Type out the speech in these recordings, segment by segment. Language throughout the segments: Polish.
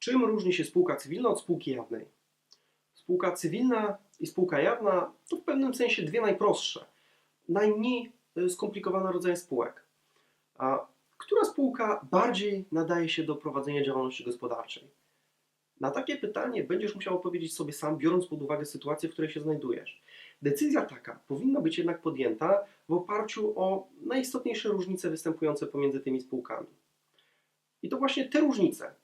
Czym różni się spółka cywilna od spółki jawnej? Spółka cywilna i spółka jawna to w pewnym sensie dwie najprostsze, najmniej y, skomplikowane rodzaje spółek. A która spółka bardziej nadaje się do prowadzenia działalności gospodarczej? Na takie pytanie będziesz musiał odpowiedzieć sobie sam, biorąc pod uwagę sytuację, w której się znajdujesz. Decyzja taka powinna być jednak podjęta w oparciu o najistotniejsze różnice występujące pomiędzy tymi spółkami. I to właśnie te różnice,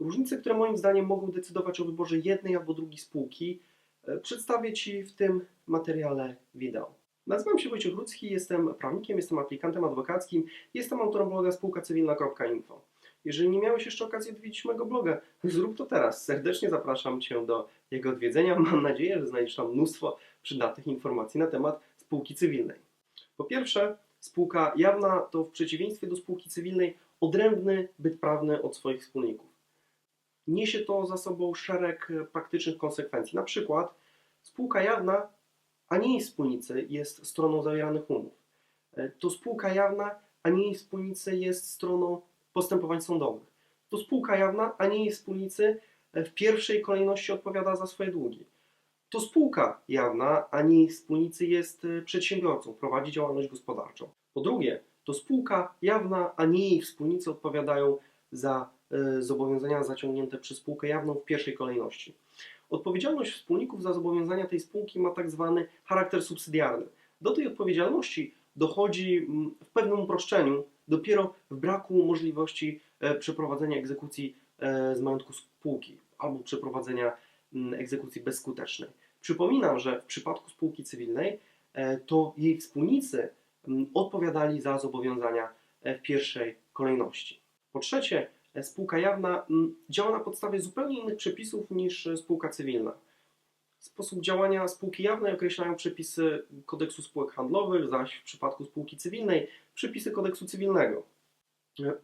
różnice, które moim zdaniem mogą decydować o wyborze jednej albo drugiej spółki, e, przedstawię Ci w tym materiale wideo. Nazywam się Wojciech Rudzki, jestem prawnikiem, jestem aplikantem adwokackim, jestem autorem bloga spółkacywilna.info. Jeżeli nie miałeś jeszcze okazji odwiedzić mojego bloga, zrób to teraz. Serdecznie zapraszam Cię do jego odwiedzenia. Mam nadzieję, że znajdziesz tam mnóstwo przydatnych informacji na temat spółki cywilnej. Po pierwsze, spółka jawna to w przeciwieństwie do spółki cywilnej odrębny byt prawny od swoich wspólników. Niesie to za sobą szereg praktycznych konsekwencji. Na przykład spółka jawna, a nie jej wspólnicy jest stroną zawieranych umów. To spółka jawna, a nie jej wspólnicy jest stroną postępowań sądowych. To spółka jawna, a nie jej wspólnicy w pierwszej kolejności odpowiada za swoje długi. To spółka jawna, a nie jej wspólnicy jest e, przedsiębiorcą, prowadzi działalność gospodarczą. Po drugie, to spółka jawna, a nie jej wspólnicy odpowiadają za e, zobowiązania zaciągnięte przez spółkę jawną w pierwszej kolejności. Odpowiedzialność wspólników za zobowiązania tej spółki ma tak zwany charakter subsydiarny. Do tej odpowiedzialności dochodzi mm, w pewnym uproszczeniu dopiero w braku możliwości e, przeprowadzenia egzekucji e, z majątku spółki albo przeprowadzenia mm, egzekucji bezskutecznej. Przypominam, że w przypadku spółki cywilnej e, to jej wspólnicy mm, odpowiadali za zobowiązania w pierwszej kolejności. Po trzecie, spółka jawna mm, działa na podstawie zupełnie innych przepisów niż spółka cywilna. Sposób działania spółki jawnej określają przepisy kodeksu spółek handlowych, zaś w przypadku spółki cywilnej przepisy kodeksu cywilnego.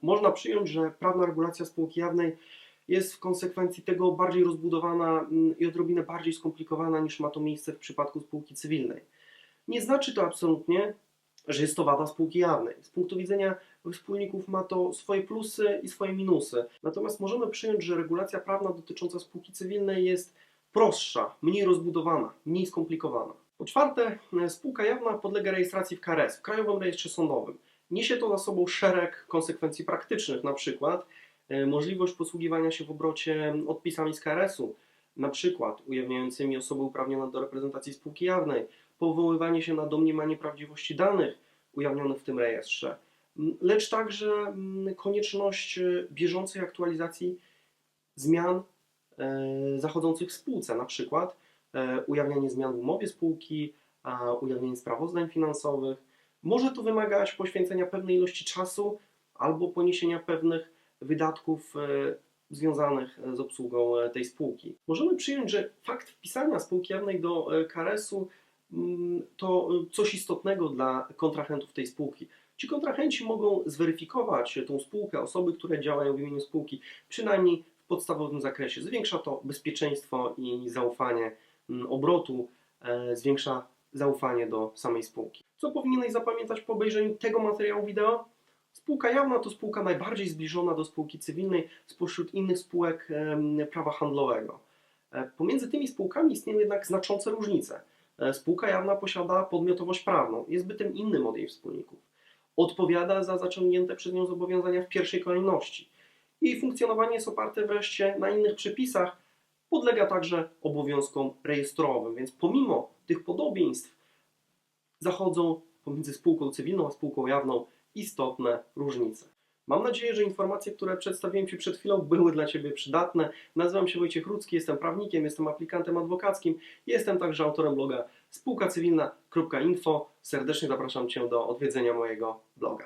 Można przyjąć, że prawna regulacja spółki jawnej jest w konsekwencji tego bardziej rozbudowana mm, i odrobinę bardziej skomplikowana niż ma to miejsce w przypadku spółki cywilnej. Nie znaczy to absolutnie, że jest to wada spółki jawnej. Z punktu widzenia wspólników ma to swoje plusy i swoje minusy. Natomiast możemy przyjąć, że regulacja prawna dotycząca spółki cywilnej jest prostsza, mniej rozbudowana, mniej skomplikowana. Po czwarte, spółka jawna podlega rejestracji w KRS, w Krajowym Rejestrze Sądowym. Niesie to za sobą szereg konsekwencji praktycznych, na przykład e, możliwość posługiwania się w obrocie odpisami z KRS-u, na przykład ujawniającymi osoby uprawnione do reprezentacji spółki jawnej, powoływanie się na domniemanie prawdziwości danych ujawnionych w tym rejestrze, lecz także konieczność e, bieżącej aktualizacji zmian E, zachodzących w spółce, na przykład e, ujawnianie zmian w umowie spółki, ujawnienie sprawozdań finansowych. Może to wymagać poświęcenia pewnej ilości czasu albo poniesienia pewnych wydatków związanych z obsługą tej spółki. Możemy przyjąć, że fakt wpisania spółki jawnej do KRS-u to coś istotnego dla kontrahentów tej spółki. Ci kontrahenci mogą zweryfikować tą spółkę, osoby, które działają w imieniu spółki, przynajmniej podstawowym zakresie. Zwiększa to bezpieczeństwo i zaufanie mm, obrotu, e, zwiększa zaufanie do samej spółki. Co powinieneś zapamiętać po obejrzeniu tego materiału wideo? Spółka jawna to spółka najbardziej zbliżona do spółki cywilnej spośród innych spółek prawa handlowego. E, pomiędzy tymi spółkami istnieją jednak znaczące różnice. E, spółka jawna posiada podmiotowość prawną, jest bytem innym od jej wspólników. Odpowiada za zaciągnięte przez nią zobowiązania w pierwszej kolejności jej funkcjonowanie jest oparte wreszcie na innych przepisach, podlega także obowiązkom rejestrowym, więc pomimo tych podobieństw zachodzą pomiędzy spółką cywilną a spółką jawną istotne różnice. Mam nadzieję, że informacje, które przedstawiłem Ci przed chwilą, były dla Ciebie przydatne. Nazywam się Wojciech Rudzki, jestem prawnikiem, jestem aplikantem adwokackim, jestem także autorem bloga spółkacywilna.info. Serdecznie zapraszam Cię do odwiedzenia mojego bloga.